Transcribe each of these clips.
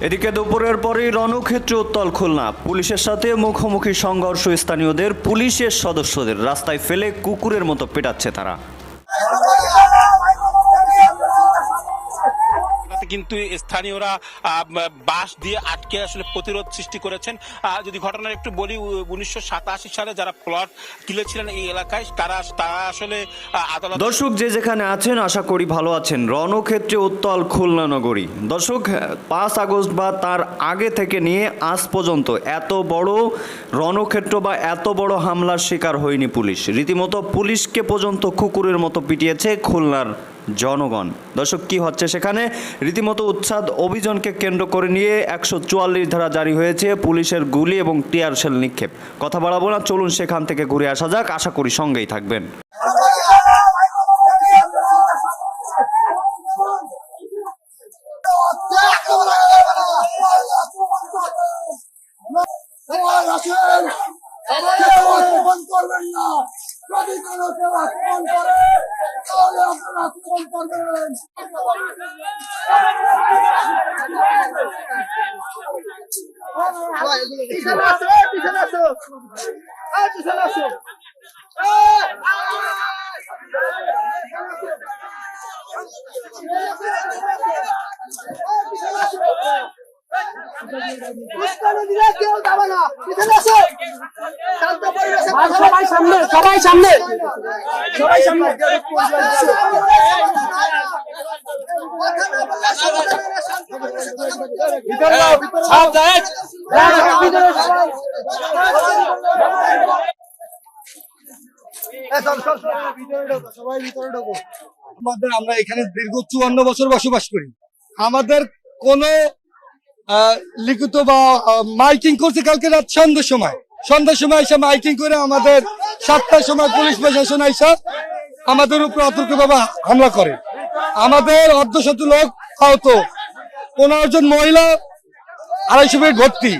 এদিকে দুপুরের পরেই রণক্ষেত্রে উত্তল খুলনা। পুলিশের সাথে মুখোমুখি সংঘর্ষ স্থানীয়দের, পুলিশের সদস্যদের রাস্তায় ফেলে কুকুরের মতো পেটাচ্ছে তারা। কিন্তু স্থানীয়রা বাঁশ দিয়ে আটকে আসলে প্রতিরোধ সৃষ্টি করেছেন। যদি ঘটনা একটু বলি উনিশশো সাতাশি সালে যারা প্লট কিনেছিলেন এই এলাকায়, তারা তারা আসলে আদালত দর্শক যে যেখানে আছেন, আশা করি ভালো আছেন। রণক্ষেত্রে উত্তল খুলনা নগরী। দর্শক পাঁচ আগস্ট বা তার আগে থেকে নিয়ে আজ পর্যন্ত এত বড় রণক্ষেত্র বা এত বড় হামলার শিকার হয়নি পুলিশ। রীতিমতো পুলিশকে পর্যন্ত কুকুরের মতো পিটিয়েছে খুলনার জনগণ। দর্শক, কি হচ্ছে সেখানে? রীতিমতো উচ্ছাদ অভিযানকে কেন্দ্র করে নিয়ে একশো চুয়াল্লিশ ধারা জারি হয়েছে পুলিশের গুলি এবং টিয়ার শেল নিক্ষেপ। কথা বাড়াবো না, চলুন সেখান থেকে ঘুরে আসা যাক। আশা করি সঙ্গেই থাকবেন। করবেন না। যদি কেউ আক্রমণ করে তাহলে আপনারা আক্রমণ করবেন। পিছনে আসো পিছনে আসো। পিছনে আসো উস্কানি দিলে কেউ যাবে না পিছনে আসো শান্ত পরিবেশে সবাই সামনে সবাই সামনে সবাই সামনে আমরা এখানে দীর্ঘ চুয়ান্ন বছর বসবাস করি। আমাদের কোনো লিখিত বা মাইকিং করছে কালকে রাত সন্ধ্যের সময়। সন্ধ্যের সময় এসে মাইকিং করে আমাদের সাতটার সময় পুলিশ প্রশাসন আইসা আমাদের উপর অতর্কভাবে হামলা করে। আমাদের অর্ধশত লোক আহত। পনেরো জন মহিলা, আড়াইশো মিনিট ভর্তি।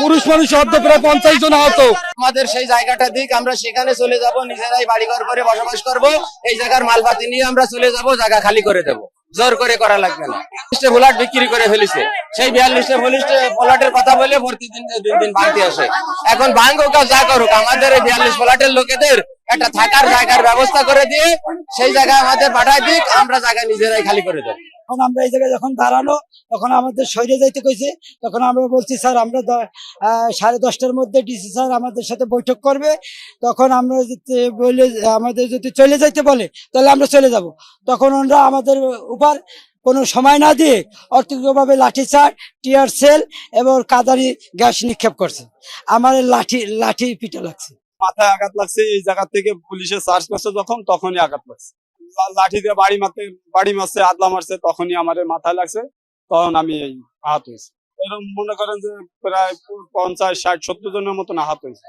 পুরুষ মানুষ অর্ধ প্রায় পঞ্চাশ জন আহত। আমাদের সেই জায়গাটা দিক, আমরা সেখানে চলে যাব, নিজেরাই বাড়িঘর করে বসবাস করব। এই জায়গার মালপাতি নিয়ে আমরা চলে যাব, জায়গা খালি করে দেব। জোর করে করা লাগবে না। লিস্টে বিক্রি করে ফেলেছে। সেই বিয়াল্লিশটা ভোলিস্টে প্লটের কথা বলে ভর্তি দিন দিন ভাঙতে আসে এখন ভাঙ হোক আর যা করুক, আমাদের এই বিয়াল্লিশ প্লটের লোকেদের একটা থাকার জায়গার ব্যবস্থা করে দিয়ে সেই জায়গায় আমাদের পাঠায় দিক, আমরা জায়গা নিজেরাই খালি করে দেবো। তখন আমরা এই জায়গায় যখন দাঁড়ানো তখন আমাদের সৈরে যাইতে কইছে, তখন আমরা বলছি, স্যার, আমরা সাড়ে দশটার মধ্যে ডিসি স্যার আমাদের সাথে বৈঠক করবে। তখন আমরা বলে, আমাদের যদি চলে যাইতে বলে, তাহলে আমরা চলে যাব। তখন ওনারা আমাদের উপর কোনো সময় না দিয়ে অর্থভাবে লাঠি চার টিয়ার সেল এবং কাদারি গ্যাস নিক্ষেপ করছে। আমার লাঠি লাঠি পিঠে লাগছে। মাথায় আঘাত লাগছে, এই জায়গা থেকে পুলিশে চার্জ করছে যখন, তখনই আঘাত লাগছে। লাঠি দিয়ে বাড়ি মারতে, বাড়ি মারছে, আদলা মারছে, তখনই আমার মাথায় লাগছে, তখন আমি এই আহত হয়েছি। এরকম মনে করেন যে প্রায় পঞ্চাশ, ষাট, সত্তর জনের মতন আহত হয়েছে।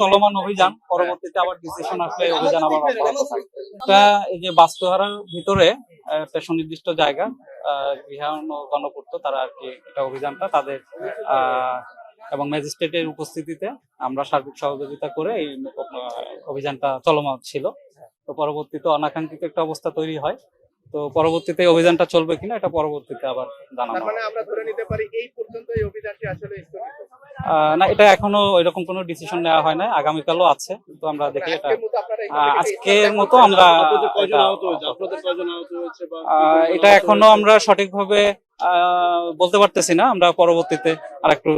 চলমান অভিযান পরবর্তীতে আবার ডিসিশন আসলে অভিযান আবার অব্যাহত থাকবে এটা এই যে বাস্তুহারার ভিতরে একটা সুনির্দিষ্ট জায়গা আহ, গৃহায়ণ গণপূর্ত তারা আর কি এটা অভিযানটা তাদের আহ, এবং ম্যাজিস্ট্রেটের উপস্থিতিতে আমরা সার্বিক সহযোগিতা করে এই অভিযানটা চলমান ছিল। তো পরবর্তীতে অনাকাঙ্ক্ষিত একটা অবস্থা তৈরি হয়। তো পরবর্তীতে এই অভিযানটা চলবে কিনা এটা পরবর্তীতে আবার জানানো হবে। মানে আমরা ধরে নিতে পারি এই পর্যন্ত এই অভিযানটি আসলে না এটা এখনও এরকম কোনো ডিসিশন নেওয়া হয় না আগামীকালও আছে তো আমরা দেখি এটা। আজকের মতো আমরা এটা- এখনও আমরা সঠিকভাবে আহ, বলতে পারতেছি না। আমরা পরবর্তীতে আর একটু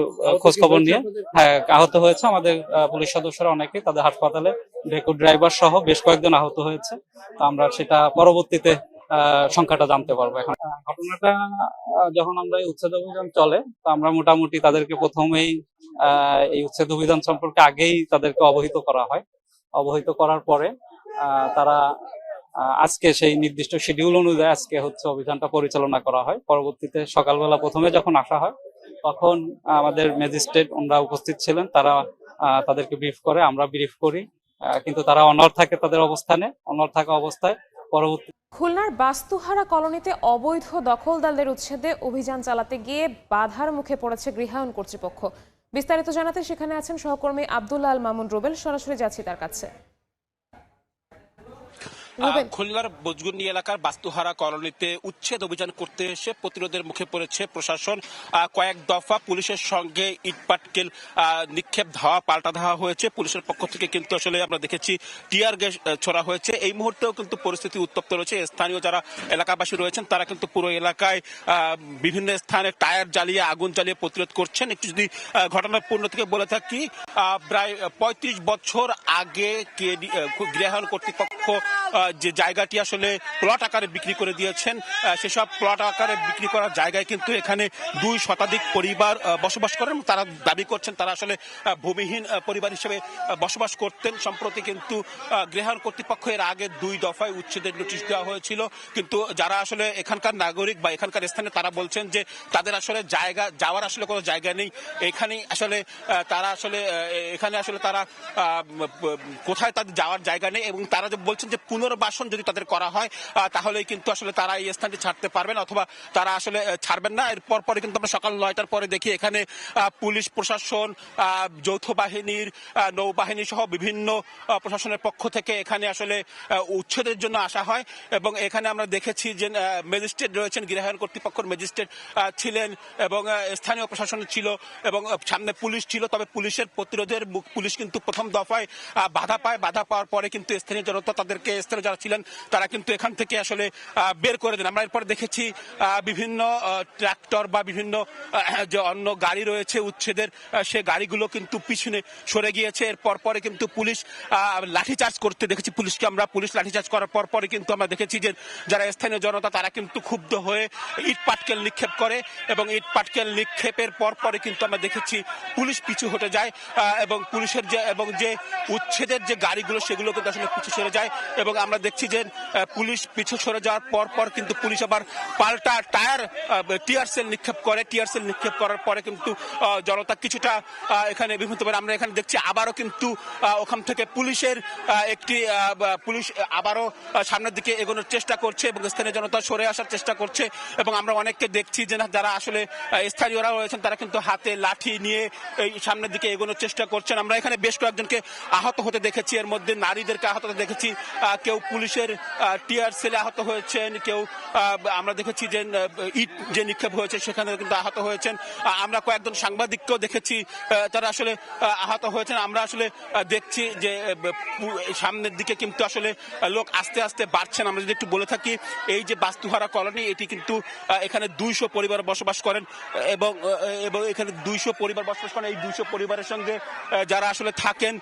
খোঁজ খবর নিয়ে। হ্যাঁ আহত হয়েছে আমাদের পুলিশ সদস্যরা অনেকে তাদের হাসপাতালে ডেকো ড্রাইভার সহ বেশ কয়েকজন আহত হয়েছে। তো আমরা সেটা পরবর্তীতে সংখ্যাটা জানতে পারব এখন। ঘটনাটা যখন আমরা এই উচ্ছেদ অভিযান চলে, তো আমরা মোটামুটি তাদেরকে প্রথমেই এই উচ্ছেদ অভিযান সম্পর্কে আগেই তাদেরকে অবহিত করা হয়। অবহিত করার পরে তারা আজকে সেই নির্দিষ্ট শিডিউল অনুযায়ী আজকে হচ্ছে অভিযানটা পরিচালনা করা হয়। পরবর্তীতে সকালবেলা প্রথমে যখন আসা হয়, তখন আমাদের ম্যাজিস্ট্রেট ওনারা উপস্থিত ছিলেন। তারা তাদেরকে ব্রিফ করে, আমরা ব্রিফ করি। কিন্তু তারা অনর থাকে তাদের অবস্থানে। অনর থাকা অবস্থায় পরবর্তী খুলনার বাস্তুহারা কলোনিতে অবৈধ দখলদারদের উচ্ছেদে অভিযান চালাতে গিয়ে বাধার মুখে পড়েছে গৃহায়ণ কর্তৃপক্ষ। বিস্তারিত জানাতে সেখানে আছেন সহকর্মী আব্দুল্লাহ আল মামুন রুবেল। সরাসরি যাচ্ছি তার কাছে। খুলনার বজগুন্ডি এলাকার বাস্তুহারা কলোনিতে উচ্ছেদ অভিযান করতে এসে প্রতিরোধের মুখে পড়েছে প্রশাসন। কয়েক দফা পুলিশের সঙ্গে ইটপাটকেল নিক্ষেপ ধাওয়া পাল্টা ধাওয়া হয়েছে। পুলিশের পক্ষ থেকে কিন্তু আসলে আমরা দেখেছি টিয়ার গ্যাস ছোড়া হয়েছে। এই মুহূর্তেও কিন্তু পরিস্থিতি উত্তপ্ত রয়েছে। স্থানীয় যারা এলাকাবাসী রয়েছেন তারা কিন্তু পুরো এলাকায় আহ, বিভিন্ন স্থানে টায়ার জ্বালিয়ে আগুন জ্বালিয়ে প্রতিরোধ করছেন। একটু যদি ঘটনার পূর্ণ থেকে বলে থাকি আহ, প্রায় পঁয়ত্রিশ বছর আগে গৃহায়ণ কর্তৃপক্ষ যে জায়গাটি আসলে প্লট আকারে বিক্রি করে দিয়েছেন সেসব প্লট আকারে বিক্রি করার জায়গায় কিন্তু এখানে দুই শতাধিক পরিবার বসবাস করেন। তারা দাবি করছেন তারা আসলে ভূমিহীন পরিবার হিসেবে বসবাস করতেন। সম্প্রতি কিন্তু গৃহায়ণ কর্তৃপক্ষ এর আগে দুই দফায় উচ্ছেদের নোটিশ দেওয়া হয়েছিল। কিন্তু যারা আসলে এখানকার নাগরিক বা এখানকার স্থানে তারা বলছেন যে তাদের আসলে জায়গা, যাওয়ার আসলে কোনো জায়গা নেই। এখানেই আসলে তারা আসলে এখানে আসলে তারা কোথায় তাদের যাওয়ার জায়গা নেই এবং তারা যে বলছেন যে পুনর্বাসন যদি তাদের করা হয় আহ, তাহলেই কিন্তু আসলে তারা এই স্থানটি ছাড়তে পারবেন অথবা তারা আসলে ছাড়বেন না। এরপর পরে কিন্তু আমরা সকাল নয়টার পরে দেখি এখানে পুলিশ প্রশাসন যৌথ বাহিনীর নৌবাহিনী সহ বিভিন্ন প্রশাসনের পক্ষ থেকে এখানে আসলে উচ্ছেদের জন্য আসা হয় এবং এখানে আমরা দেখেছি যে ম্যাজিস্ট্রেট রয়েছেন গৃহায়ণ কর্তৃপক্ষের ম্যাজিস্ট্রেট ছিলেন এবং স্থানীয় প্রশাসন ছিল এবং সামনে পুলিশ ছিল। তবে পুলিশের প্রতিরোধের পুলিশ কিন্তু প্রথম দফায় বাধা পায়। বাধা পাওয়ার পরে কিন্তু স্থানীয় জনতা তাদেরকে স্থানীয় যারা ছিলেন, তারা কিন্তু এখান থেকে আসলে বের করে দেন। আমরা এরপর দেখেছি বিভিন্ন ট্রাক্টর বা বিভিন্ন যে অন্য গাড়ি রয়েছে, উচ্ছেদের সে গাড়িগুলো কিন্তু পিছনে সরে গিয়েছে। এরপর পরে কিন্তু পুলিশ লাঠিচার্জ করতে দেখেছি। পুলিশকে আমরা পুলিশ লাঠিচার্জ করার পর পরে কিন্তু আমরা দেখেছি যে, যারা স্থানীয় জনতা, তারা কিন্তু ক্ষুব্ধ হয়ে ইট পাটকেল নিক্ষেপ করে এবং ইট পাটকেল নিক্ষেপের পর পরে কিন্তু আমরা দেখেছি, পুলিশ পিছু হটে যায় এবং পুলিশের যে, এবং যে উচ্ছেদের যে গাড়িগুলো, সেগুলো কিন্তু আসলে পিছু সরে যায় এবং আমরা দেখছি যে পুলিশ পিছু সরে যাওয়ার পর পর কিন্তু পুলিশ আবার পাল্টা টায়ার টিয়ার সেল নিক্ষেপ করে, টিয়ার সেল নিক্ষেপ করার পরে কিন্তু জনতা কিছুটা এখানে বিভিন্ন আমরা এখানে দেখছি আবারও কিন্তু ওখান থেকে পুলিশের একটি পুলিশ আবারও সামনের দিকে এগোনোর চেষ্টা করছে এবং স্থানীয় জনতা সরে আসার চেষ্টা করছে এবং আমরা অনেককে দেখছি যে যারা আসলে স্থানীয়রা রয়েছেন তারা কিন্তু হাতে লাঠি নিয়ে এই সামনের দিকে এগোনোর চেষ্টা করছেন। আমরা এখানে বেশ কয়েকজনকে আহত হতে দেখেছি। এর মধ্যে নারীদেরকে আহত হতে দেখেছি। কেউ পুলিশের টিয়ার সেলে আহত হয়েছেন, কেউ আমরা দেখেছি যে ইট যে নিক্ষেপ হয়েছে সেখানে কিন্তু আহত হয়েছেন। আমরা কয়েকজন সাংবাদিককেও দেখেছি তারা আসলে আহত হয়েছেন। আমরা আসলে দেখছি যে সামনের দিকে কিন্তু আসলে লোক আস্তে আস্তে বাড়ছেন। আমরা যদি একটু বলে থাকি, এই যে বাস্তুহারা কলোনি, এটি কিন্তু এখানে দুইশো পরিবার বসবাস করেন, এবং এবং এখানে দুইশো পরিবার বসবাস করেন। এই দুইশো পরিবারের সঙ্গে যারা আসলে থাকেন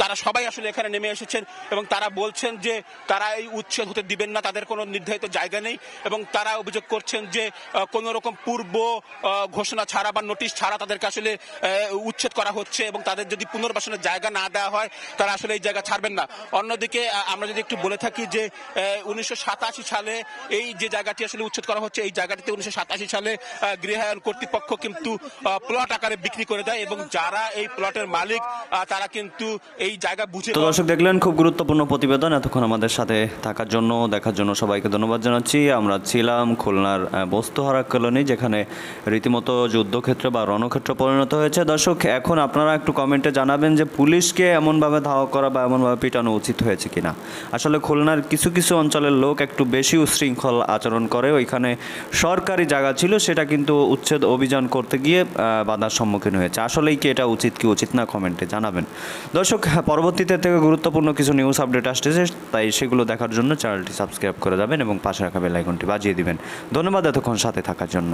তারা সবাই আসলে এখানে নেমে এসেছেন, এবং তারা বলছেন যে তারা এই উচ্ছেদ হতে দিবেন না, তাদের কোনো নির্ধারিত জায়গা নেই এবং তারা অভিযোগ করছেন যে কোন রকম পূর্ব ঘোষণা ছাড়া বা নোটিশ ছাড়া তাদেরকে আসলে উচ্ছেদ করা হচ্ছে এবং তাদের যদি পুনর্বাসনের জায়গা না দেওয়া হয়, তারা আসলে এই জায়গা ছাড়বেন না। অন্যদিকে আমরা যদি একটু বলে থাকি যে উনিশশো সাতাশি সালে এই যে জায়গাটি আসলে উচ্ছেদ করা হচ্ছে, এই জায়গাটিতে উনিশশো সাতাশি সালে গৃহায়ন কর্তৃপক্ষ কিন্তু প্লট আকারে বিক্রি করে দেয় এবং যারা এই প্লটের মালিক তারা কিন্তু এই জায়গা বুঝে দর্শক দেখলেন, খুব গুরুত্বপূর্ণ প্রতিবেদন এতক্ষণ আমাদের সাথে থাকার জন্য, দেখার জন্য সবাইকে ধন্যবাদ জানাচ্ছি। আমরা ছিলাম খুলনার বস্তুহারা কলোনি, যেখানে রীতিমতো যুদ্ধক্ষেত্র বা রণক্ষেত্র পরিণত হয়েছে। দর্শক, এখন আপনারা একটু কমেন্টে জানাবেন যে পুলিশকে এমনভাবে ধাওয়া করা বা এমনভাবে পিটানো উচিত হয়েছে কিনা। আসলে খুলনার কিছু কিছু অঞ্চলের লোক একটু বেশি উশৃঙ্খল আচরণ করে। ওইখানে সরকারি জায়গা ছিল, সেটা কিন্তু উচ্ছেদ অভিযান করতে গিয়ে বাধার সম্মুখীন হয়েছে। আসলেই কি এটা উচিত কি উচিত না কমেন্টে জানাবেন। দর্শক, পরবর্তীতে থেকে গুরুত্বপূর্ণ কিছু নিউজ আপডেট আসতেছে। তাই সেগুলো দেখার জন্য চ্যানেলটি সাবস্ক্রাইব করে যাবেন এবং পাশে রাখা বেল আইকনটি বাজিয়ে দিবেন। ধন্যবাদ এতক্ষণ সাথে থাকার জন্য।